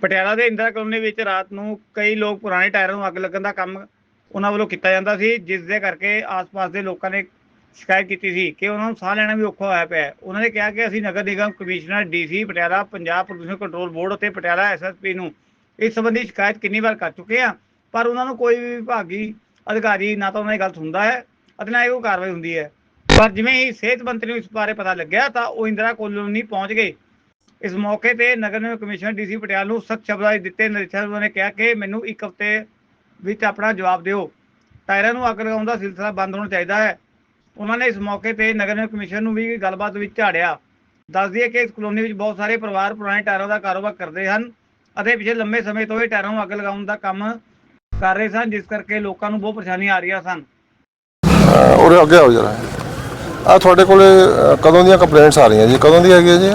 ਪਟਿਆਲਾ ਦੇ ਇੰਦਰਾ ਕਲੋਨੀ ਵਿੱਚ ਰਾਤ ਨੂੰ ਕਈ ਲੋਕ ਪੁਰਾਣੇ ਟਾਇਰਾਂ ਨੂੰ ਅੱਗ ਲੱਗਣ ਦਾ ਕੰਮ ਉਹਨਾਂ ਵੱਲੋਂ ਕੀਤਾ ਜਾਂਦਾ ਸੀ, ਜਿਸ ਦੇ ਕਰਕੇ ਆਸ-ਪਾਸ ਦੇ ਲੋਕਾਂ ਨੇ ਸ਼ਿਕਾਇਤ ਕੀਤੀ ਸੀ ਕਿ ਉਹਨਾਂ ਨੂੰ ਸਾਹ ਲੈਣਾ ਵੀ ਔਖਾ ਹੋਇਆ ਪਿਆ ਉਹਨਾਂ ਨੇ ਕਿਹਾ ਕਿ ਅਸੀਂ ਨਗਰ ਨਿਗਮ ਕਮਿਸ਼ਨਰ ਡੀਸੀ ਪਟਿਆਲਾ, ਪੰਜਾਬ ਪ੍ਰਦੂਸ਼ਣ ਕੰਟਰੋਲ ਬੋਰਡ ਅਤੇ ਪਟਿਆਲਾ ਐਸਐਸਪੀ ਨੂੰ ਇਸ ਸੰਬੰਧੀ ਸ਼ਿਕਾਇਤ ਕਿੰਨੀ ਵਾਰ ਕਰ ਚੁੱਕੇ ਆ ਪਰ ਉਹਨਾਂ ਨੂੰ ਕੋਈ ਵੀ ਵਿਭਾਗੀ ਅਧਿਕਾਰੀ ਨਾ ਤਾਂ ਉਹਨਾਂ ਦੀ ਗੱਲ ਸੁਣਦਾ ਹੈ, ਅਤੇ ਨਾ ਹੀ ਕੋਈ ਕਾਰਵਾਈ ਹੁੰਦੀ ਹੈ। ਪਰ ਜਿਵੇਂ ਹੀ ਸਿਹਤ ਮੰਤਰੀ ਨੂੰ ਇਸ ਬਾਰੇ ਪਤਾ ਲੱਗਿਆ ਤਾਂ ਉਹ ਇੰਦਰਾ ਕਲੋਨੀ ਪਹੁੰਚ ਗਏ। ਇਸ ਮੌਕੇ ਤੇ ਨਗਰ ਨਿਗਮ ਕਮਿਸ਼ਨਰ ਡੀਸੀ ਪਟਿਆਲਾ ਨੂੰ ਸਖਤ ਸ਼ਬਦਾਂ ਵਿੱਚ ਦਿੱਤੇ ਨਿਰਦੇਸ਼ਾਂ ਉਹਨਾਂ ਨੇ ਕਿਹਾ ਕਿ ਮੈਨੂੰ ਇੱਕ ਹਫ਼ਤੇ ਵਿੱਚ ਆਪਣਾ ਜਵਾਬ ਦਿਓ। ਟਾਇਰਾਂ ਨੂੰ ਅੱਗ ਲਗਾਉਣ ਦਾ ਸਿਲਸਿਲਾ ਬੰਦ ਹੋਣਾ ਚਾਹੀਦਾ ਹੈ। ਉਹਨਾਂ ਨੇ ਇਸ ਮੌਕੇ ਤੇ ਨਗਰ ਨਿਗਮ ਕਮਿਸ਼ਨ ਨੂੰ ਵੀ ਗੱਲਬਾਤ ਵਿੱਚ ਝਾੜਿਆ। ਦੱਸ ਦਈਏ ਕਿ ਇਸ ਕਲੋਨੀ ਵਿੱਚ ਬਹੁਤ ਸਾਰੇ ਪਰਿਵਾਰ ਪੁਰਾਣੇ ਟਾਇਰਾਂ ਦਾ ਕਾਰੋਬਾਰ ਕਰਦੇ ਹਨ ਅਤੇ ਪਿਛਲੇ ਲੰਮੇ ਸਮੇਂ ਤੋਂ ਇਹ ਟਾਇਰਾਂ ਨੂੰ ਅੱਗ ਲਗਾਉਣ ਦਾ ਕੰਮ ਕਰ ਰਹੇ ਸਨ ਜਿਸ ਕਰਕੇ ਲੋਕਾਂ ਨੂੰ ਬਹੁਤ ਪਰੇਸ਼ਾਨੀਆਂ ਆ ਰਹੀਆਂ ਸਨ। ਉਰੇ ਅੱਗੇ ਆਓ ਜਰਾ। ਆ ਤੁਹਾਡੇ ਕੋਲੇ ਅ, ਕਦੋਂ ਦੀਆਂ ਕੰਪਲੇਂਟਸ ਆ ਰਹੀਆਂ ਜੀ? ਕਦੋਂ ਦੀ ਹੈਗੀ ਹੈ ਜੀ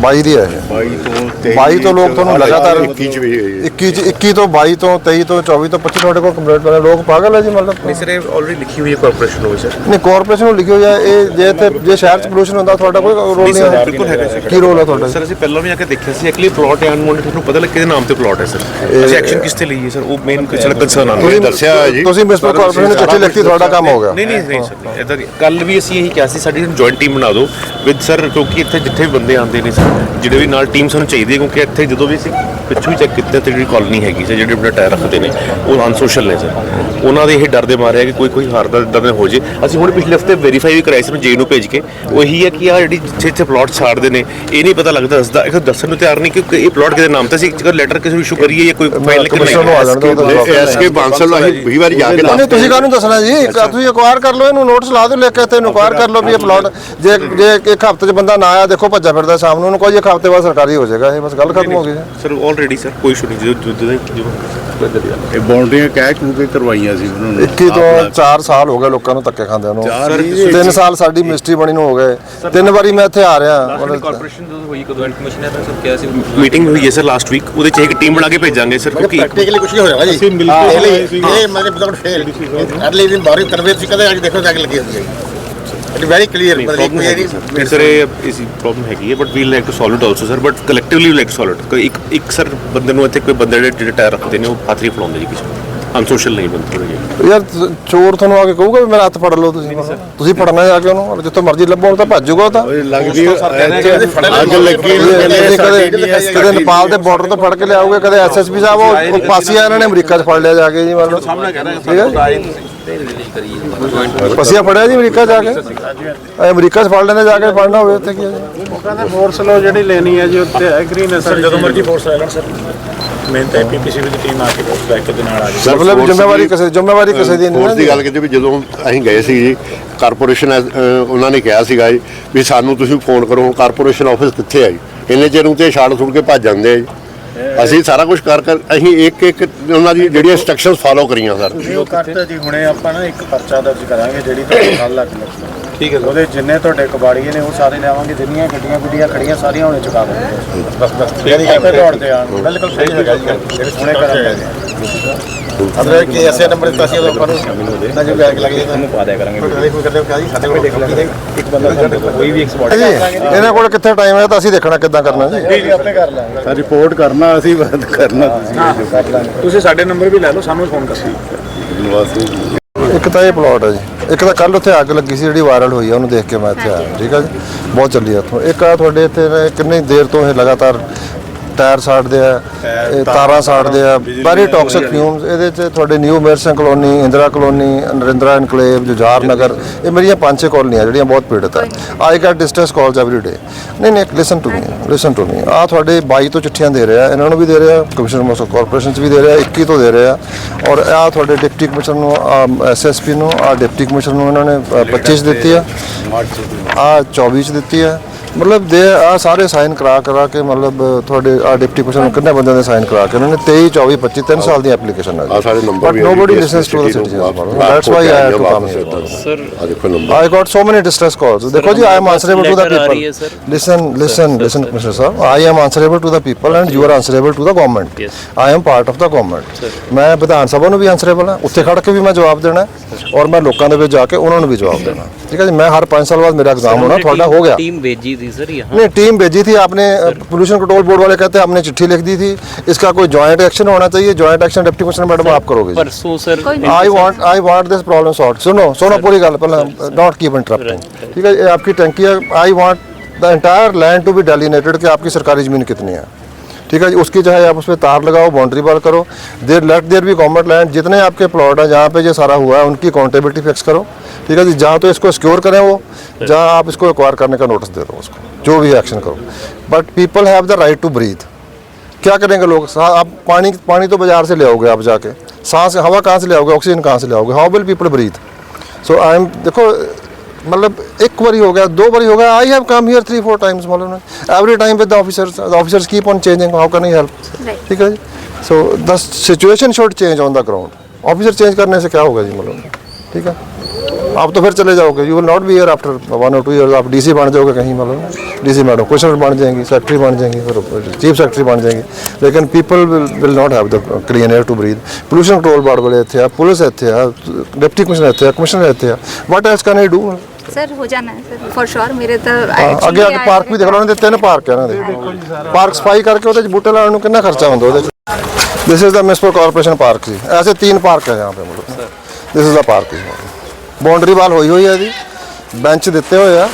22 ਦੀ ਹੈ ਇਹ। 22 ਤੋਂ 22 ਤੋਂ ਲੋਕ ਤੁਹਾਨੂੰ ਲਗਾਤਾਰ 21 ਚ ਵੀ ਹੋਈ ਹੈ। 21 ਚ 21 ਤੋਂ 22 ਤੋਂ 23 ਤੋਂ 24 ਤੋਂ 25 ਤੁਹਾਡੇ ਕੋਲ ਕੰਪਲੇਂਟ ਵਾਲੇ ਲੋਕ ਪਾਗਲ ਹੈ ਜੀ ਮਤਲਬ। ਨਹੀਂ ਸਰ ਇਹ ਆਲਰੇਡੀ ਲਿਖੀ ਹੋਈ ਹੈ ਕਾਰਪੋਰੇਸ਼ਨ ਨੂੰ ਸਰ। ਨਹੀਂ ਕਾਰਪੋਰੇਸ਼ਨ ਨੂੰ ਲਿਖੀ ਹੋਈ ਹੈ ਇਹ ਜੇ ਇੱਥੇ ਜੇ ਸ਼ਹਿਰ ਚ ਪੋਲੂਸ਼ਨ ਹੁੰਦਾ ਤੁਹਾਡਾ ਕੋਈ ਰੋਲ ਨਹੀਂ ਹੈ। ਬਿਲਕੁਲ ਹੈਗਾ ਸਰ। ਕੀ ਰੋਲ ਹੈ ਤੁਹਾਡਾ ਸਰ ਅਸੀਂ ਪਹਿਲਾਂ ਵੀ ਆ ਕੇ ਦੇਖਿਆ ਸੀ ਐਕਚੁਅਲੀ ਪਲਾਟ ਹੈ ਅਨਮੋਲ ਤੁਹਾਨੂੰ ਪਤਾ ਲੱਗ ਕਿਹਦੇ ਨਾਮ ਤੇ ਪਲਾਟ ਹੈ ਸਰ। ਅਸੀਂ ਐਕਸ਼ਨ ਕਿਸ ਤੇ ਲਈਏ ਸਰ? ਉਹ ਮੇਨ ਸਾਡਾ ਕੰਸਰਨ ਆ ਤੁਸੀਂ ਦੱਸਿਆ ਹੋਇਆ ਜੀ। ਤੁਸੀਂ ਮਿਸਪਰ ਕਾਰਪੋਰੇਸ਼ਨ ਨੂੰ ਚਿੱਠੀ ਲਿਖਤੀ ਤੁਹਾਡਾ ਕੰਮ ਹੋ ਗਿਆ। ਨਹੀਂ ਨਹੀਂ ਨਹੀਂ ਸਰ ਇਦਾਂ ਕੱਲ ਵੀ ਅਸੀਂ ਇਹੀ ਕਿਹਾ ਸੀ ਸਾਡੀ ਜੁਆਇੰਟ ਟੀਮ ਬਣਾ ਦਿਓ ਵਿਦ ਸਰ ਕਿਉਂਕਿ ਇੱਥੇ ਜਿੱਥੇ ਵੀ ਬੰਦੇ ਆਉਂਦੇ ਨੇ ਜਿਹੜੇ ਵੀ ਨਾਲ ਟੀਮ ਸਾਨੂੰ ਚਾਹੀਦੀ ਹੈ ਕਿਉਂਕਿ ਇੱਥੇ ਜਦੋਂ ਵੀ ਅਸੀਂ ਪਿੱਛੋਂ ਚੈੱਕ ਕੀਤਾ ਤੇ ਜਿਹੜੀ ਕਾਲੋਨੀ ਹੈਗੀ ਸਰ ਜਿਹੜੇ ਆਪਣੇ ਟਾਇਰ ਰੱਖਦੇ ਨੇ ਉਹ ਅਨਸੋਸ਼ਲ ਨੇ ਸਰ। ਉਹਨਾਂ ਦੇ ਇਹ ਡਰ ਦੇ ਮਾਰੇ ਆ ਕਿ ਕੋਈ ਕੋਈ ਹਾਰਦਾ ਇਦਾਂ ਦਾ ਹੋ ਜੇ। ਅਸੀਂ ਹੁਣ ਪਿਛਲੇ ਹਫ਼ਤੇ ਵੈਰੀਫਾਈ ਵੀ ਕਰਾਇਆ ਸੀ ਮੈਂ ਜੇ ਨੂੰ ਭੇਜ ਕੇ। ਉਹ ਇਹੀ ਹੈ ਕਿ ਆ ਜਿਹੜੀ ਜਿੱਥੇ ਜਿੱਥੇ ਪਲਾਟ ਛਾੜਦੇ ਨੇ ਇਹ ਨਹੀਂ ਪਤਾ ਲੱਗਦਾ ਦੱਸਦਾ। ਇਹ ਦੱਸਣ ਨੂੰ ਤਿਆਰ ਨਹੀਂ ਕਿ ਇਹ ਪਲਾਟ ਕਿਹਦੇ ਨਾਮ ਤੇ ਸੀ ਜੇਕਰ ਲੈਟਰ ਕਿਸੇ ਨੂੰ ਇਸ਼ੂ ਕਰੀਏ ਜਾਂ ਕੋਈ ਫਾਈਲ ਲਿਖ ਕੇ ਐਸਕੇ ਬਾਂਸਲ ਨੂੰ ਅਸੀਂ 20 ਵਾਰੀ ਜਾ ਕੇ ਨਹੀਂ ਤੁਸੀਂ ਕਾਹਨੂੰ ਦੱਸਣਾ ਜੀ? ਇੱਕ ਤੁਸੀਂ ਅਕਵਾਇਰ ਕਰ ਲਓ ਇਹਨੂੰ ਨੋਟਿਸ ਲਾ ਦਿਓ ਲਿਖ ਕੇ ਤੇ ਇਨਕੁਆਇਰ ਕਰ ਲਓ ਵੀ ਇਹ ਪਲਾਟ ਜੇ ਜੇ ਇੱਕ ਹਫ਼ਤੇ 'ਚ ਬੰਦਾ ਨਾ ਆਇਆ ਦੇਖੋ ਭੱਜਾ ਫਿਰਦਾ ਸ਼ਾਮ ਨੂੰ ਉਹਨੂੰ ਕੋਈ ਇੱਕ ਹਫ਼ਤੇ ਬਾਅਦ ਸਰਕਾਰੀ ਹੋ ਜਾਏਗਾ ਇਹ ਬਸ ਗੱਲ ਖਤਮ ਹੋ ਗਈ ਜੀ। ਸਰ ਆਲਰੇਡੀ ਸਰ ਕੋਈ ਇਸ਼ੂ ਨਹੀਂ ਜਦੋਂ ਜਦੋਂ ਜਦੋਂ ਇਹ ਬਾਉਂਡਰੀਆਂ ਕਹਿ ਕੂ ਕੇ ਕਰਵਾਈਆਂ ਸੀ ਉਹਨਾਂ ਨੇ। 21 ਤੋਂ 4 ਸਾਲ ਹੋ ਗਏ ਲੋਕਾਂ ਨੂੰ ਧੱਕੇ ਖਾਂਦਿਆਂ ਨੂੰ। ਚਾਰ ਹੀ ਤਿੰਨ 3 ਸਾਲ ਸਾਡੀ ਮਿਸਟਰੀ ਬਣੀ ਨੂੰ ਹੋ ਗਏ। ਤਿੰਨ ਵਾਰੀ ਮੈਂ ਇੱਥੇ ਆ ਰਿਹਾ। ਮਤਲਬ ਕਾਰਪੋਰੇਸ਼ਨ ਜਦੋਂ ਹੋਈ ਕਦੋਂ ਕਮਿਸ਼ਨਰ ਨੇ ਸਰ ਕਿਹਾ ਸੀ ਮੀਟਿੰਗ ਹੋਈ ਹੈ ਸਰ ਲਾਸਟ ਵੀਕ ਉਹਦੇ ਚ ਇੱਕ ਟੀਮ ਬਣਾ ਕੇ ਭੇਜਾਂਗੇ ਸਰ ਕਿਉਂਕਿ ਪ੍ਰੈਕਟੀਕਲੀ ਕੁਝ ਨਹੀਂ ਹੋਇਆ ਜੀ ਅਸੀਂ ਮਿਲ ਕੇ ਇਹ ਮੈਨੇ ਵਿਦਆਊਟ ਫੇਲ ਅਰਲੀ ਦਿਨ ਬਾਰੀ ਕਰਵੇ ਤੁਸੀਂ ਕਦੇ ਅੱਜ ਦੇਖੋ ਜਾ ਕੇ ਲੱਗੀ ਹੁੰਦੀ ਹੈ। ਇਟ ਵੈਰੀ ਕਲੀਅਰ ਮਤਲਬ ਪ੍ਰੋਬਲਮ ਕੋਈ ਇਹਦੀ ਸਰ ਇਹ ਇਸੀ ਪ੍ਰੋਬਲਮ ਹੈਗੀ ਹੈ but we like to solve it also sir but collectively we like to solve it ਇੱਕ ਇੱਕ ਸਰ ਬੰਦੇ ਨੂੰ ਇੱਥੇ ਕੋਈ ਬੰਦੇ ਜਿਹੜੇ ਟਾਇਰ ਰੱਖਦੇ ਨੇ ਉਹ ਹੱਥ ਨਹੀਂ ਫਲਾਉਂਦੇ ਜੀ ਕਿਸੇ ਅਨਸੋਸ਼ਲ ਨਹੀਂ ਬੰਦੇ ਥੋੜੇ ਯਾਰ ਚੋਰ ਤੁਹਾਨੂੰ ਆ ਕੇ ਕਹੂਗਾ ਵੀ ਮੇਰਾ ਹੱਥ ਫੜ ਲਓ ਤੁਸੀਂ। ਤੁਸੀਂ ਫੜਨਾ ਜਾ ਕੇ ਉਹਨੂੰ ਔਰ ਜਿੱਥੋਂ ਮਰਜ਼ੀ ਲੱਭੋ ਉਹ ਤਾਂ ਭੱਜ ਜਾਊਗਾ ਉਹ ਤਾਂ। ਲੱਗਦੀ ਅੱਗ ਲੱਗੀ ਕਦੇ ਕਦੇ ਨੇਪਾਲ ਦੇ ਬਾਰਡਰ ਤੋਂ ਫੜ ਕੇ ਲਿਆਓਗੇ ਕਦੇ ਐਸਐਸਪੀ ਸਾਹਿਬ ਉਹ- ਉਹ ਪਾਸੀਆ ਇਹਨਾਂ ਨੇ ਅਮਰੀਕਾ 'ਚ ਫੜ ਲਿਆ ਜਾ ਕੇ ਜੀ ਮੰਨ ਲਓ ਠੀਕ ਹੈ ਪਸੀਆ ਫੜਿਆ ਜੀ ਅਮਰੀਕਾ ਜਾ ਕੇ? ਇਹ ਅਮਰੀਕਾ 'ਚ ਫੜ ਲੈਂਦੇ ਜਾ ਕੇ ਫੜਨਾ ਹੋਵੇ ਉੱਥੇ ਕੀ ਹੈ ਜੀ? ਕਹਿੰਦੇ ਫੋਰਸ ਲੋ ਜਿਹੜੀ ਲੈਣੀ ਹੈ ਜੀ ਉੱਤੇ ਐਗਰੀ ਨੇ ਸਰ ਜਦੋਂ ਮਰਜ਼ੀ ਫੋਰਸ ਲੈ ਲੈਣ ਸਰ। ਮੈਂ ਤਾਂ ਪੀਪੀਸੀ ਦੀ ਟੀਮ ਆ ਕੇ ਫੋਰਸ ਲੈ ਕੇ ਦੇ ਨਾਲ ਆ ਜਾਏ ਮਤਲਬ ਜ਼ਿੰਮੇਵਾਰੀ ਕਿਸੇ ਜ਼ਿੰਮੇਵਾਰੀ ਕਿਸੇ ਦੀ ਨਹੀਂ ਫੋਰਸ ਦੀ ਗੱਲ ਕੀਤੀ ਵੀ ਜਦੋਂ ਅਸੀਂ ਗਏ ਸੀ ਜੀ ਕਾਰਪੋਰੇਸ਼ਨ ਉਹਨਾਂ ਨੇ ਕਿਹਾ ਸੀਗਾ ਜੀ ਵੀ ਸਾਨੂੰ ਤੁਸੀਂ ਫੋਨ ਕਰੋ ਕਾਰਪੋਰੇਸ਼ਨ ਆਫਿਸ ਕਿੱਥੇ ਆ ਜੀ? ਇੰਨੇ ਚਿਰ ਨੂੰ ਤੇ ਛਾੜ ਸੁਣ ਕੇ ਭੱਜ ਜਾਂਦੇ ਆ ਜੀ। ਅਸੀਂ ਸਾਰਾ ਕੁਝ ਕਰ ਕਰ ਅਸੀਂ ਇੱਕ ਇੱਕ ਉਹਨਾਂ ਦੀ ਜਿਹੜੀਆਂ ਇਨਸਟਰਕਸ਼ਨਸ ਫਾਲੋ ਕਰੀਆਂ ਸਰ। ਤੁਸੀਂ ਉਹ ਕਰਤਾ ਜੀ ਹੁਣੇ ਆਪਾਂ ਨਾ ਇੱਕ ਪਰਚਾ ਦਰਜ ਕਰਾਂਗੇ ਜਿਹੜੀ ਤੁਹਾਡੇ ਨਾਲ ਲੱਗ ਲੱਗੀ। ਠੀਕ ਹੈ ਉਹਦੇ ਜਿੰਨੇ ਤੁਹਾਡੇ ਕਬਾੜੀਏ ਨੇ ਉਹ ਸਾਰੇ ਲਿਆਵਾਂਗੇ ਜਿੰਨੀਆਂ ਗੱਡੀਆਂ ਗੁੱਡੀਆਂ ਖੜੀਆਂ ਸਾਰੀਆਂ ਹੁਣੇ ਚੁਕਾ ਦਾਂਗੇ ਬਸ ਬਸ ਜਿਹੜੀ ਆਪੇ ਦੌੜਦੇ ਆਣ ਬਿਲਕੁਲ ਸਹੀ ਹੈਗਾ ਜੀ। ਜਿਹੜੇ ਹੁਣੇ ਕਰਾਂਗੇ ਅਦਰ ਕਿ ਐਸੇ ਨੰਬਰ ਦਿੱਤਾ ਸੀ ਆਪਾਂ ਨੂੰ ਨਾ ਜੋ ਬੈਗ ਲੱਗ ਜਾਂਦਾ ਪਾ ਦਿਆ ਕਰਾਂਗੇ। ਕੋਈ ਕਰਦੇ ਹੋ ਜੀ ਸਾਡੇ ਕੋਲ ਦੇਖ ਲਾਂਗੇ ਇੱਕ ਬੰਦਾ ਸਾਡੇ ਕੋਲ ਕੋਈ ਵੀ ਜੀ ਇਹਨਾਂ ਕੋਲ ਕਿੱਥੇ ਟਾਈਮ ਹੈ ਤਾਂ ਅਸੀਂ ਦੇਖਣਾ ਕਿੱਦਾਂ ਕਰਨਾ ਜੀ। ਜੀ ਆਪੇ ਕਰ ਲਾਂਗੇ। ਰਿਪੋਰਟ ਕਰਨਾ ਅਸੀਂ ਬੰਦ ਕਰਨਾ ਤੁਸੀਂ। ਸਾਡੇ ਨੰਬਰ ਵੀ ਲੈ ਲਓ ਸਾਨੂੰ ਫੋਨ ਕਰੋ ਇੱਕ ਤਾਂ ਇਹ ਪਲਾਟ ਹੈ ਜੀ। ਇੱਕ ਤਾਂ ਕੱਲ ਉੱਥੇ ਅੱਗ ਲੱਗੀ ਸੀ ਜਿਹੜੀ ਵਾਇਰਲ ਹੋਈ ਆ ਉਹਨੂੰ ਦੇਖ ਕੇ ਮੈਂ ਇੱਥੇ ਆਇਆ। ਠੀਕ ਹੈ ਜੀ? ਬਹੁਤ ਚੱਲੀ ਆ ਇੱਥੋਂ। ਇੱਕ ਆ ਤੁਹਾਡੇ ਇੱਥੇ ਕਿੰਨੀ ਦੇਰ ਤੋਂ ਇਹ ਲਗਾਤਾਰ ਟਾਇਰ ਸਾੜਦੇ ਆ ਇਹ ਤਾਰਾਂ ਸਾੜਦੇ ਆ। ਵੈਰੀ ਟੌਕਸਿਕ ਫਿਊਮਸ ਇਹਦੇ ਚ ਤੁਹਾਡੇ new Merson colony Indira colony Narindra enclave Jujhar Nagar ਇਹ ਮੇਰੀਆਂ ਪੰਜ ਛੇ ਕਲੋਨੀਆਂ ਜਿਹੜੀਆਂ ਬਹੁਤ ਪੀੜਤ ਆ। I get distress calls every day ਨਹੀਂ ਨਹੀਂ listen to me listen to me ਆ ਤੁਹਾਡੇ 22 ਤੋਂ ਚਿੱਠੀਆਂ ਦੇ ਰਿਹਾ ਇਹਨਾਂ ਨੂੰ ਵੀ ਦੇ ਰਿਹਾ ਕਮਿਸ਼ਨਰ ਮੋਸੋ ਕਾਰਪੋਰੇਸ਼ਨ ਚ ਵੀ ਦੇ ਰਿਹਾ 21 ਤੋਂ ਦੇ ਰਿਹਾ। ਔਰ ਆ ਤੁਹਾਡੇ ਡਿਪਟੀ ਕਮਿਸ਼ਨਰ ਨੂੰ ਐਸਐਸਪੀ ਨੂੰ ਆ ਡਿਪਟੀ ਕਮਿਸ਼ਨਰ ਨੂੰ ਇਹਨਾਂ ਨੇ ਅ, 25 ਚ ਦਿੱਤੀ ਆ। ਆ 24 ਚ ਦਿੱਤੀ ਆ। ਮਤਲਬ ਦੇ ਆ ਸਾਰੇ ਸਾਈਨ ਕਰਾ ਕਰਾ ਕੇ ਮਤਲਬ ਤੁਹਾਡੇ ਆ ਡਿਪਟੀ ਕਮਿਸ਼ਨਰ ਕਿੰਨੇ ਬੰਦਿਆਂ ਦੇ ਸਾਈਨ ਕਰਾ ਕੇ ਉਹਨਾਂ ਨੇ 23 24 25 ਤਿੰਨ ਸਾਲ ਦੀ ਐਪਲੀਕੇਸ਼ਨ ਆ ਸਾਰੇ number we nobody listens to the that's why I had to come sir ਆ ਦੇਖੋ number. I got so many distress calls ਦੇਖੋ ਜੀ I am answerable to the people listen listen listen commissioner Sahib I am answerable to the people and you are answerable to the government I am part of the government ਮੈਂ ਵਿਧਾਨ ਸਭਾ ਨੂੰ ਵੀ answerable ਹਾਂ ਉੱਥੇ ਖੜ ਕੇ ਵੀ ਮੈਂ ਜਵਾਬ ਦੇਣਾ ਔਰ ਮੈਂ ਲੋਕਾਂ ਦੇ ਵਿੱਚ ਜਾ ਕੇ ਉਹਨਾਂ ਨੂੰ ਵੀ ਜਵਾਬ ਦੇਣਾ ਠੀਕ ਹੈ ਜੀ ਮੈਂ ਹਰ 5 ਸਾਲ ਬਾਅਦ ਮੇਰਾ ਐਗਜ਼ਾਮ ਹੋਣਾ ਤੁਹਾਡਾ ਹੋ ਗਿਆ ਟੀਮ ਵੇਜੀ थी सर यहाँ नहीं टीम भेजी थी आपने पोल्यूशन कंट्रोल बोर्ड वाले कहते हैं हमने चिट्ठी लिख दी थी। इसका कोई ज्वाइंट एक्शन होना चाहिए joint action deputy commissioner madam आप करोगे परसों sir I want I want this problem solve सुनो सुनो पूरी गल पहले डोंट कीप इंटरप्टिंग ठीक है आपकी टंकी है I want the entire land to be delineated कि आपकी सरकारी ज़मीन कितनी है। ठीक है जी, उसकी चाहे आप उसमें तार लगाओ बाउंड्री वाल करो। देर लेट देर भी गवर्नमेंट लैंड जितने आपके प्लॉट हैं, जहाँ पे ये सारा हुआ है, उनकी अकाउंटेबिलिटी फिक्स करो। ठीक है जी, जहाँ तो इसको सिक्योर करें वो, जहाँ आप इसको एक्वायर करने का नोटिस दे दो उसको, जो भी एक्शन करो। But people have the right to breathe क्या करेंगे लोग? आप पानी पानी तो बाज़ार से ले आओगे आप जाके। सांस, हवा कहाँ से ले आओगे? ऑक्सीजन कहाँ से ले आओगे? How will people breathe so I am देखो मतलब एक बार हो गया दो बार हो गया। I have come here three four times मालूम every time with the officers the officers keep on changing how can I help ठीक है जी? So the situation should change on the ground officer change करने से क्या होगा जी मतलब? ठीक है? आप तो फिर चले जाओगे। You will not be year after one और टू ईयर आप डीसी बन जाओगे कहीं मतलब डीसी मैडम क्वेश्चन बन जाएँगी सेक्रेटरी बन जाएँगी फिर चीफ सेक्रेटरी बन जाएँगी। लेकिन people will not have the clean air to breathe pollution control board वाले इतने पुलिस इतने डिप्टी कमिश्नर इतने कमिश्नर इतने what else can I do sir ਹੋ ਜਾਣਾ ਹੈ ਸਰ। ਫॉर ਸ਼ੋਰ ਮੇਰੇ ਤਾਂ ਅੱਗੇ ਅੱਗੇ ਪਾਰਕ ਵੀ ਦੇਖ ਲਓ ਤਿੰਨ ਪਾਰਕ ਆ ਦੇ। ਪਾਰਕ ਸਫ਼ਾਈ ਕਰਕੇ ਉਹਦੇ ਚ ਬੂਟੇ ਲਾਉਣ ਨੂੰ ਕਿੰਨਾ ਖਰਚਾ ਹੁੰਦਾ ਉਹਦੇ ਚ? This is the municipal corporation park ਜੀ। ਐਸੇ ਤਿੰਨ ਪਾਰਕ ਹੈ ਯਹਾਂ ਪੇ ਮਤਲਬ ਦਿਸ ਇਜ਼ ਦਾ ਪਾਰਕ ਜੀ। ਬਾਉਂਡਰੀ ਵਾਲ ਹੋਈ ਹੋਈ ਹੈ ਜੀ ਬੈਂਚ ਦਿੱਤੇ ਹੋਏ ਆ।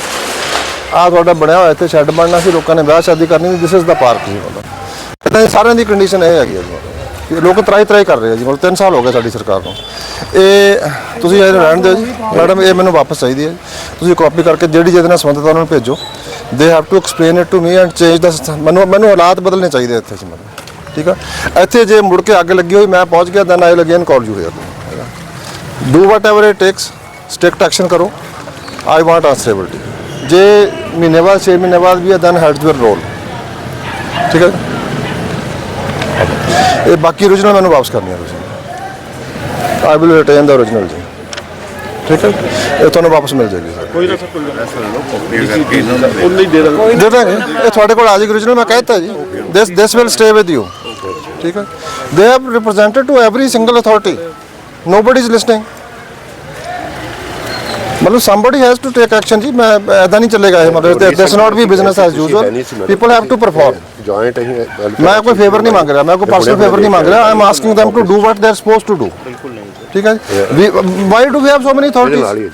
ਆ ਤੁਹਾਡਾ ਬਣਿਆ ਹੋਇਆ ਇੱਥੇ ਸ਼ੈੱਡ ਬਣਨਾ ਸੀ। ਲੋਕਾਂ ਨੇ ਵਿਆਹ ਸ਼ਾਦੀ ਕਰਨੀ ਸੀ। ਦਿਸ ਇਜ਼ ਦਾ ਪਾਰਕ ਜੀ। ਮਤਲਬ। ਸਾਰਿਆਂ ਦੀ ਕੰਡੀਸ਼ਨ ਇਹ ਹੈਗੀ ਜੀ। ਲੋਕ ਤਰਾਈ ਤਰਾਈ ਕਰ ਰਹੇ ਆ ਜੀ, ਮਤਲਬ 3 ਸਾਲ ਹੋ ਗਏ ਸਾਡੀ ਸਰਕਾਰ ਨੂੰ। ਇਹ ਤੁਸੀਂ ਇਹ ਰਹਿਣ ਦਿਓ ਜੀ, ਮੈਡਮ, ਇਹ ਮੈਨੂੰ ਵਾਪਸ ਚਾਹੀਦੀ ਹੈ ਤੁਸੀਂ ਕਾਪੀ ਕਰਕੇ ਜਿਹੜੀ ਜਿਹਦੇ ਨਾਲ ਸੰਬੰਧਿਤ ਉਹਨਾਂ ਨੂੰ ਭੇਜੋ they have to explain it to me and change ਦਾ ਮੈਨੂੰ ਮੈਨੂੰ ਹਾਲਾਤ ਬਦਲਨੇ ਚਾਹੀਦੇ ਇੱਥੇ ਜੀ ਮੈਨੂੰ। ਠੀਕ ਆ? ਇੱਥੇ ਜੇ ਮੁੜ ਕੇ ਅੱਗ ਲੱਗੀ ਹੋਈ, ਮੈਂ ਪਹੁੰਚ ਗਿਆ then I will again call you here do whatever it takes strict action ਕਰੋ। ਆਈ ਵਾਂਟ ਆਂਸਰੇਬਿਲਟੀ ਜੇ ਮਹੀਨੇ ਬਾਅਦ 6 ਮਹੀਨੇ ਬਾਅਦ ਵੀ ਹੈ ਦੈਨ ਹੈਡ ਯੂਅਰ ਰੋਲ ਠੀਕ ਹੈ ਇਹ ਬਾਕੀ origignal ਮੈਨੂੰ ਵਾਪਸ ਕਰਨੀ ਹੈ ਤੁਸੀਂ। I will retain the origignal ji. ਠੀਕ ਹੈ? ਇਹ ਤੁਹਾਨੂੰ ਵਾਪਸ ਮਿਲ ਜਾਏਗੀ ਸਰ। ਕੋਈ ਨਾ ਸਰ ਕੋਈ ਨਾ। ਉਨੀ ਦੇ ਦਾਂਗੇ ਦੇ ਦਾਂਗੇ। ਇਹ ਤੁਹਾਡੇ ਕੋਲ ਆ ਜਾਏਗੀ origignal ਮੈਂ ਕਹਿਤਾ ਜੀ। This this will stay with you ਠੀਕ ਹੈ? They have represented to every single authority nobody is listening ਮਤਲਬ somebody has to take action ਜੀ। ਮੈਂ ਐਦਾਂ ਨਹੀਂ ਚੱਲੇਗਾ ਇਹ। ਮਤਲਬ this not we business as usual people have to perform joint ਅਸੀਂ ਮੈਂ ਕੋਈ ਫੇਵਰ ਨਹੀਂ ਮੰਗ ਰਿਹਾ ਮੈਂ ਕੋਈ ਪਰਸਨਲ ਫੇਵਰ ਨਹੀਂ ਮੰਗ ਰਿਹਾ I am asking them to do what they are supposed to do ਠੀਕ ਹੈ ਜੀ why do we have so many authorities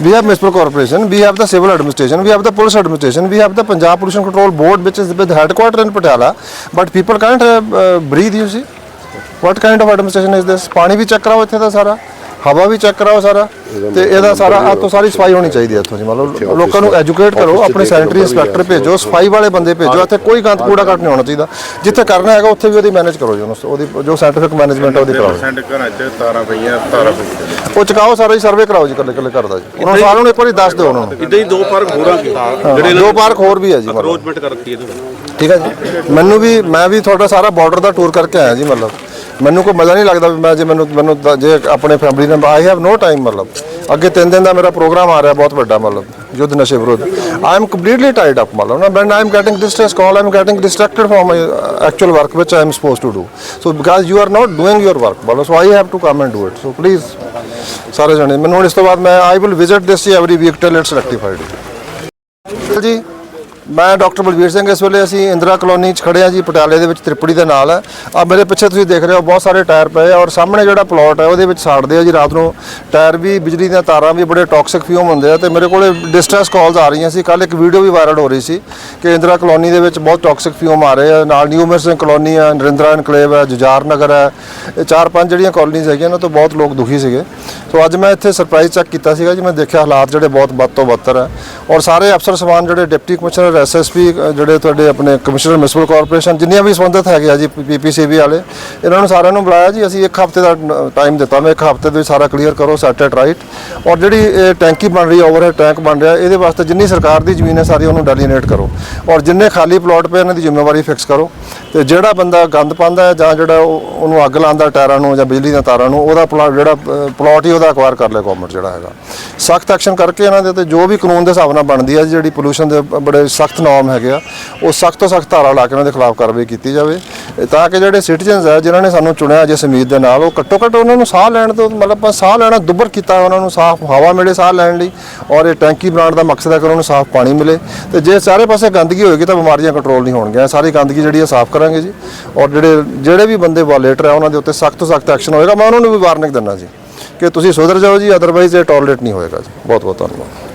We have municipal corporation, we have the civil administration, we have the police administration, we have the Punjab Pollution Control Board which is with headquarter in Patiala, but people can't uh, breathe you see. What kind of administration is this? ਪਾਣੀ ਵੀ check ਕਰਾਓ ਇੱਥੇ ਦਾ ਸਾਰਾ ਹਵਾ ਵੀ check ਕਰਾਓ ਸਾਰਾ ਤੇ ਇਹਦਾ ਸਾਰਾ ਆ ਤੋਂ ਸਾਰੀ ਸਫ਼ਾਈ ਹੋਣੀ ਚਾਹੀਦੀ ਹੈ ਇੱਥੋਂ ਜੀ। ਮਤਲਬ ਲੋਕਾਂ ਨੂੰ ਐਜੂਕੇਟ ਕਰੋ ਆਪਣੇ ਸੈਨਿਟਰੀ ਇੰਸਪੈਕਟਰ ਭੇਜੋ ਸਫ਼ਾਈ ਵਾਲੇ ਬੰਦੇ ਭੇਜੋ ਇੱਥੇ ਕੋਈ ਗੰਦ ਕੂੜਾ ਕੱਟ ਨਹੀਂ ਹੋਣਾ ਚਾਹੀਦਾ। ਜਿੱਥੇ ਕਰਨਾ ਹੈਗਾ ਉੱਥੇ ਵੀ ਉਹਦੀ ਮੈਨੇਜ ਕਰੋ ਜੀ ਉਹਦੀ ਜੋ ਸਾਇੰਟੀਫਿਕ ਮੈਨੇਜਮੈਂਟ ਉਹਦੀ ਕਰਾਓ। ਸੈਂਡ ਘਰਾਂ 'ਚ ਤਾਰਾਂ ਪਈਆਂ ਤਾਰਾਂ ਪਈਆਂ। ਉਹ ਚੁਕਾਓ ਸਾਰਾ ਹੀ ਸਰਵੇ ਕਰਾਓ ਜੀ ਇਕੱਲੇ ਇਕੱਲੇ ਕਰਦਾ ਜੀ। ਉਹਨਾਂ ਨੂੰ ਸਾਰਿਆਂ ਨੂੰ ਇੱਕ ਵਾਰੀ ਦੱਸ ਦਿਓ ਉਹਨਾਂ ਨੂੰ। ਇਦਾਂ ਹੀ ਦੋ ਪਾਰਕ ਹੋਰਾਂ ਜਿਹੜੇ ਦੋ ਪਾਰਕ ਹੋਰ ਵੀ ਹੈ ਜੀ ਮਤਲਬ। ਅਪਰੋਚਮੈਂਟ ਕਰਤੀ ਇਹਦੇ ਠੀਕ ਹੈ ਜੀ। ਮੈਨੂੰ ਵੀ ਮੈਂ ਵੀ ਤੁਹਾਡਾ ਸਾਰਾ ਬਾਰਡਰ ਦਾ ਟੂਰ ਕਰਕੇ ਆਇਆ ਜੀ ਮਤਲਬ। ਮੈਨੂੰ ਕੋਈ ਮਜ਼ਾ ਨਹੀਂ ਲੱਗਦਾ ਵੀ ਮੈਂ ਜੇ ਮੈਨੂੰ ਮੈਨੂੰ ਤਾਂ ਜੇ ਆਪਣੇ ਫੈਮਿਲੀ ਨਾਲ ਆਈ ਹੈਵ ਨੋ ਟਾਈਮ ਮਤਲਬ। ਅੱਗੇ ਤਿੰਨ ਦਿਨ ਦਾ ਮੇਰਾ ਪ੍ਰੋਗਰਾਮ ਆ ਰਿਹਾ ਬਹੁਤ ਵੱਡਾ ਮਤਲਬ, ਯੁੱਧ ਨਸ਼ੇ ਵਿਰੁੱਧ। I am completely tied up ਮਤਲਬ। ਨਾ when I am getting distress call I am getting distracted from my actual work work, which I am supposed to do. So, because you are not doing your work, ਮਤਲਬ, so I have to come and do it. So, please, ਸਾਰੇ ਜਣੇ, ਮੈਨੂੰ ਹੁਣ ਇਸ ਤੋਂ ਬਾਅਦ ਮੈਂ I will visit this every week till it's rectified ਜੀ। ਮੈਂ ਡਾਕਟਰ ਬਲਵੀਰ ਸਿੰਘ ਇਸ ਵੇਲੇ ਅਸੀਂ ਇੰਦਰਾ ਕਲੋਨੀ 'ਚ ਖੜੇ ਆ ਜੀ, ਪਟਿਆਲੇ ਦੇ ਵਿੱਚ ਤ੍ਰਿਪੜੀ ਦੇ ਨਾਲ। ਹੈ ਆ ਮੇਰੇ ਪਿੱਛੇ ਤੁਸੀਂ ਦੇਖ ਰਹੇ ਹੋ, ਬਹੁਤ ਸਾਰੇ ਟਾਇਰ ਪਏ ਆ ਔਰ ਸਾਹਮਣੇ ਜਿਹੜਾ ਪਲਾਟ ਹੈ, ਉਹਦੇ ਵਿੱਚ ਸਾੜਦੇ ਆ ਜੀ ਰਾਤ ਨੂੰ। ਟਾਇਰ ਵੀ, ਬਿਜਲੀ ਦੀਆਂ ਤਾਰਾਂ ਵੀ ਬੜੇ ਟੌਕਸਿਕ ਫਿਊਮ ਹੁੰਦੇ ਆ ਤੇ ਮੇਰੇ ਕੋਲੇ ਡਿਸਟ੍ਰੈਸ ਕਾਲਸ ਆ ਰਹੀਆਂ ਸੀ। ਕੱਲ ਇੱਕ ਵੀਡੀਓ ਵੀ ਵਾਇਰਲ ਹੋ ਰਹੀ ਸੀ ਕਿ ਇੰਦਰਾ ਕਲੋਨੀ ਦੇ ਵਿੱਚ ਬਹੁਤ ਟੌਕਸਿਕ ਫਿਊਮ ਆ ਰਹੇ ਆ। ਨਾਲ ਨਿਊ ਮਿਰ ਸਿੰਘ ਕਲੋਨੀ ਆ, ਨਰਿੰਦਰਾ ਇਨਕਲੇਵ ਹੈ ਜੁਜਾਰ ਨਗਰ ਹੈ ਇਹ ਚਾਰ ਪੰਜ ਜਿਹੜੀਆਂ ਕਲੋਨੀਜ਼ ਹੈਗੀਆਂ ਇਹਨਾਂ ਤੋਂ ਬਹੁਤ ਲੋਕ ਦੁਖੀ ਸੀਗੇ। ਸੋ ਅੱਜ ਮੈਂ ਇੱਥੇ ਸਰਪ੍ਰਾਈਜ਼ ਚੈੱਕ ਕੀਤਾ ਸੀਗਾ ਜੀ, ਮੈਂ ਦੇਖਿਆ ਹਾਲਾਤ ਜਿਹੜੇ ਬਹੁਤ ਬਦ ਤੋਂ ਬੱਤਰ ਹੈ ਔਰ ਸਾਰੇ ਅਫਸਰ ਸਮਾਨ ਜਿਹੜੇ, ਡਿਪਟੀ ਕਮਿਸ਼ਨਰ ਐਸਐਸਪੀ ਜਿਹੜੇ ਤੁਹਾਡੇ ਆਪਣੇ ਕਮਿਸ਼ਨਰ ਮਿਊਨਿਸਪਲ ਕਾਰਪੋਰੇਸ਼ਨ ਜਿੰਨੀਆਂ ਵੀ ਸੰਬੰਧਿਤ ਹੈਗੇ ਆ ਜੀ ਪੀਪੀਸੀਬੀ ਵਾਲੇ, ਇਹਨਾਂ ਨੂੰ ਸਾਰਿਆਂ ਨੂੰ ਬੁਲਾਇਆ ਜੀ, ਅਸੀਂ ਇੱਕ ਹਫ਼ਤੇ ਦਾ ਟਾਈਮ ਦਿੱਤਾ। ਮੈਂ ਇੱਕ ਹਫ਼ਤੇ ਦੇ ਵਿੱਚ ਸਾਰਾ ਕਲੀਅਰ ਕਰੋ ਸੈਟ ਐਟ ਰਾਈਟ ਔਰ ਜਿਹੜੀ ਇਹ ਟੈਂਕੀ ਬਣ ਰਹੀ ਹੈ ਓਵਰਹੈਡ ਟੈਂਕ ਬਣ ਰਿਹਾ, ਇਹਦੇ ਵਾਸਤੇ ਜਿੰਨੀ ਸਰਕਾਰ ਦੀ ਜ਼ਮੀਨ ਹੈ, ਸਾਰੀ ਉਹਨੂੰ ਡੈਲੀਨੇਟ ਕਰੋ। ਔਰ ਜਿੰਨੇ ਖਾਲੀ ਪਲਾਟ ਪਏ ਇਹਨਾਂ ਦੀ ਜ਼ਿੰਮੇਵਾਰੀ ਫਿਕਸ ਕਰੋ। ਤੇ ਜਿਹੜਾ ਬੰਦਾ ਗੰਦ ਪਾਉਂਦਾ ਹੈ, ਜਾਂ ਜਿਹੜਾ ਉਹ- ਉਹਨੂੰ ਅੱਗ ਲਾਉਂਦਾ ਟਾਇਰਾਂ ਨੂੰ, ਜਾਂ ਬਿਜਲੀ ਦੀਆਂ ਤਾਰਾਂ ਨੂੰ, ਉਹਦਾ ਪਲਾਟ ਜਿਹੜਾ ਪਲਾਟ ਹੀ ਉਹਦਾ ਅਕਵਾਇਰ ਕਰ ਲੈ ਗਵਰਨਮੈਂਟ ਜਿਹੜਾ ਹੈਗਾ। ਸਖਤ ਐਕਸ਼ਨ ਕਰਕੇ ਇਹਨਾਂ ਦੇ ਤੇ ਜੋ ਵੀ ਕਾਨੂੰਨ ਦੇ ਹਿਸਾਬ ਨਾਲ ਬਣਦੀ ਹੈ ਜਿਹੜੀ ਪੋਲੂਸ਼ਨ ਦੇ ਬੜੇ ਸਖਤ ਸਖਤ ਹੈਗੇ ਆ, ਉਹ ਸਖਤ ਤੋਂ ਸਖਤ ਧਾਰਾ ਲਾ ਕੇ ਉਹਨਾਂ ਦੇ ਖਿਲਾਫ ਕਾਰਵਾਈ ਕੀਤੀ ਜਾਵੇ। ਤਾਂ ਕਿ ਜਿਹੜੇ ਸਿਟੀਜ਼ਨਸ ਆ, ਜਿਨ੍ਹਾਂ ਨੇ ਸਾਨੂੰ ਚੁਣਿਆ ਜੇ ਸਮੀਤ ਦੇ ਨਾਲ, ਉਹ ਘੱਟੋ ਘੱਟ ਉਹਨਾਂ ਨੂੰ ਸਾਹ ਲੈਣ ਤੋਂ, ਮਤਲਬ ਆਪਾਂ ਸਾਹ ਲੈਣਾ ਦੁੱਬਰ ਕੀਤਾ ਉਹਨਾਂ ਨੂੰ, ਸਾਫ਼ ਹਵਾ ਮਿਲੇ ਸਾਹ ਲੈਣ ਲਈ ਔਰ ਇਹ ਟੈਂਕੀ ਬਣਾਉਣ ਦਾ ਮਕਸਦ ਹੈ ਕਿ ਉਹਨਾਂ ਨੂੰ ਸਾਫ਼ ਪਾਣੀ ਮਿਲੇ। ਤੇ ਜੇ ਸਾਰੇ ਪਾਸੇ ਗੰਦਗੀ ਹੋਏਗੀ ਤਾਂ ਬਿਮਾਰੀਆਂ ਕੰਟਰੋਲ ਨਹੀਂ ਹੋਣਗੀਆਂ। ਸਾਰੀ ਗੰਦਗੀ ਜਿਹੜੀ ਹੈ ਸਾਫ਼ ਕਰਾਂਗੇ ਜੀ। ਔਰ ਜਿਹੜੇ ਜਿਹੜੇ ਵੀ ਬੰਦੇ ਵਾਲੇਟਰ ਆ, ਉਹਨਾਂ ਦੇ ਉੱਤੇ ਸਖਤ ਤੋਂ ਸਖਤ ਐਕਸ਼ਨ ਹੋਏਗਾ। ਮੈਂ ਉਹਨਾਂ ਨੂੰ ਵੀ ਵਾਰਨਿੰਗ ਦਿੰਦਾ ਜੀ ਕਿ ਤੁਸੀਂ ਸੁਧਰ ਜਾਓ ਜੀ ਅਦਰਵਾਈਜ਼ ਇਹ ਟੋਲਰੇਟ ਨਹੀਂ ਹੋਏਗਾ ਜੀ। ਬਹੁਤ ਬਹੁਤ ਧੰਨਵਾਦ।